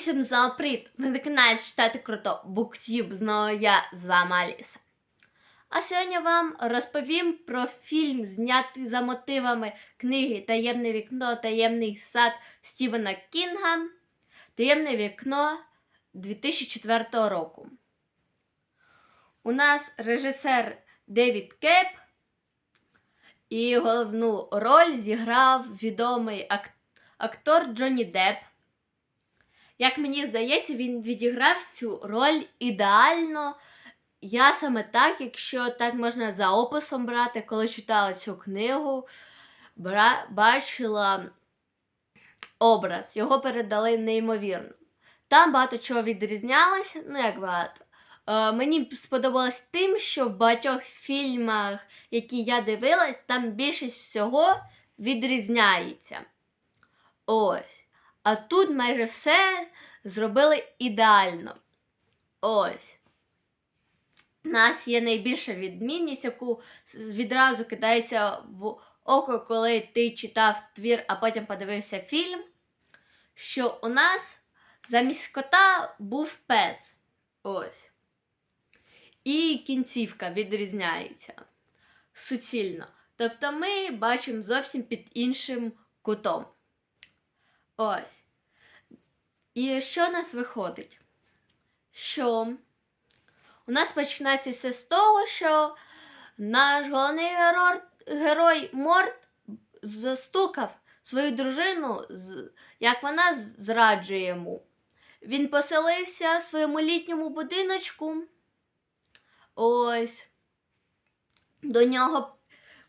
всім знову привіт! Ви на каналі читати круто BookTube. Знову я з вами Аліса. А сьогодні вам розповім про фільм, знятий за мотивами книги Таємне вікно, таємний сад Стівена Кінга. Таємне вікно 2004 року. У нас режисер Девід Кеп. І головну роль зіграв відомий актор Джонні Депп. Як мені здається, він відіграв цю роль ідеально. Я саме так, якщо так можна за описом брати, коли читала цю книгу, бра- бачила образ. Його передали неймовірно. Там багато чого відрізнялося, ну як багато. Е, мені сподобалось тим, що в багатьох фільмах, які я дивилась, там більшість всього відрізняється. Ось. А тут майже все зробили ідеально. Ось. У нас є найбільша відмінність, яку відразу кидається в око, коли ти читав твір, а потім подивився фільм. Що у нас замість кота був пес. Ось. І кінцівка відрізняється суцільно. Тобто ми бачимо зовсім під іншим кутом. Ось. І що у нас виходить? Що у нас починається все з того, що наш головний герой, герой Морт застукав свою дружину, як вона зраджує йому. Він поселився в своєму літньому будиночку. Ось. До нього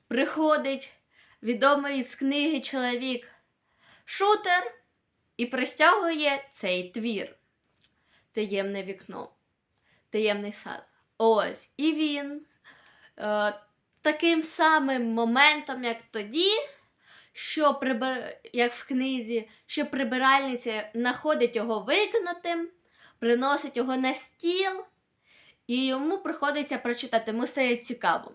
приходить відомий з книги чоловік шутер і простягує цей твір. Таємне вікно. Таємний сад. Ось. І він е, таким самим моментом, як тоді, що прибир... як в книзі, що прибиральниця знаходить його викинутим, приносить його на стіл, і йому приходиться прочитати. Йому стає цікаво.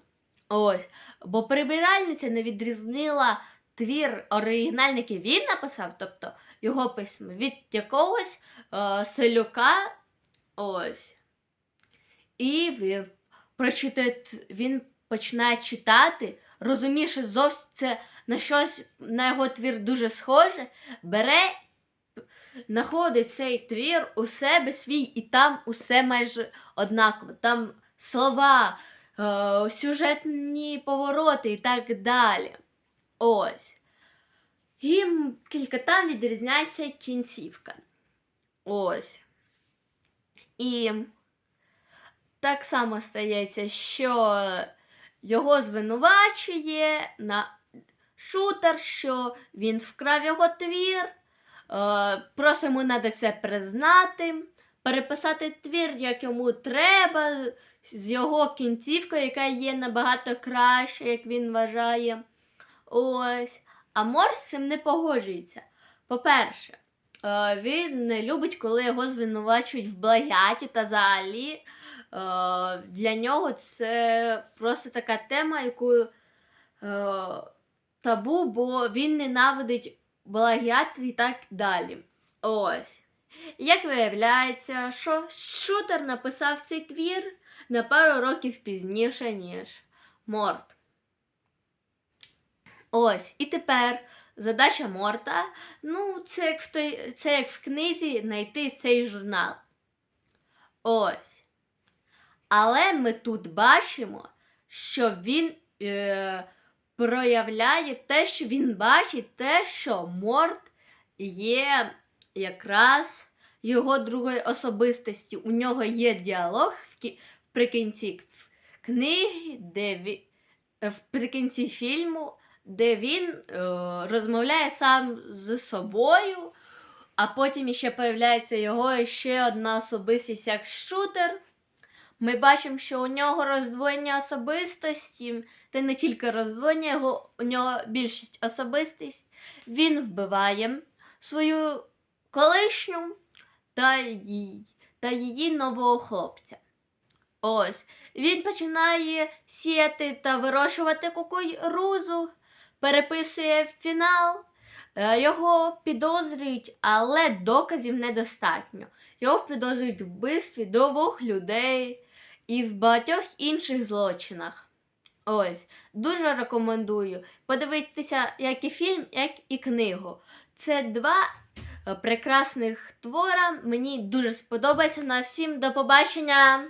Ось. Бо прибиральниця не відрізнила твір оригінальний, який він написав, тобто його письмо від якогось е, селюка. Ось. І він прочитає, він починає читати, розуміє, що зовсім це на щось на його твір дуже схоже, бере, знаходить цей твір у себе свій, і там усе майже однаково. Там слова, е, сюжетні повороти і так далі. Ось. І м, тільки там відрізняється кінцівка. Ось. І так само стається, що його звинувачує на шутер, що він вкрав його твір. Е, просто йому треба це признати, переписати твір, як йому треба, з його кінцівкою, яка є набагато краще, як він вважає. Ось. А Морс з цим не погоджується. По-перше, е, він не любить, коли його звинувачують в благяті та взагалі. е, Для нього це просто така тема, яку е, табу, бо він ненавидить благіат і так далі. Ось. Як виявляється, що шутер написав цей твір на пару років пізніше, ніж Морт. Ось, і тепер задача Морта, ну, це як в, той, це як в книзі знайти цей журнал. Ось. Але ми тут бачимо, що він е, проявляє те, що він бачить, те, що Морт є якраз його другої особистості. У нього є діалог в кі- при книги, де він, при кінці фільму, де він е, розмовляє сам з собою, а потім ще появляється його ще одна особистість як шутер. Ми бачимо, що у нього роздвоєння особистості, та не тільки роздвоєння, його, у нього більшість особистість. Він вбиває свою колишню та її, та її нового хлопця. Ось. Він починає сіяти та вирощувати кукурузу, переписує фінал, Е, Його підозрюють, але доказів недостатньо. Його підозрюють в вбивстві двох людей і в багатьох інших злочинах. Ось, дуже рекомендую подивитися як і фільм, як і книгу. Це два е, прекрасних твора. Мені дуже сподобається. На всім до побачення!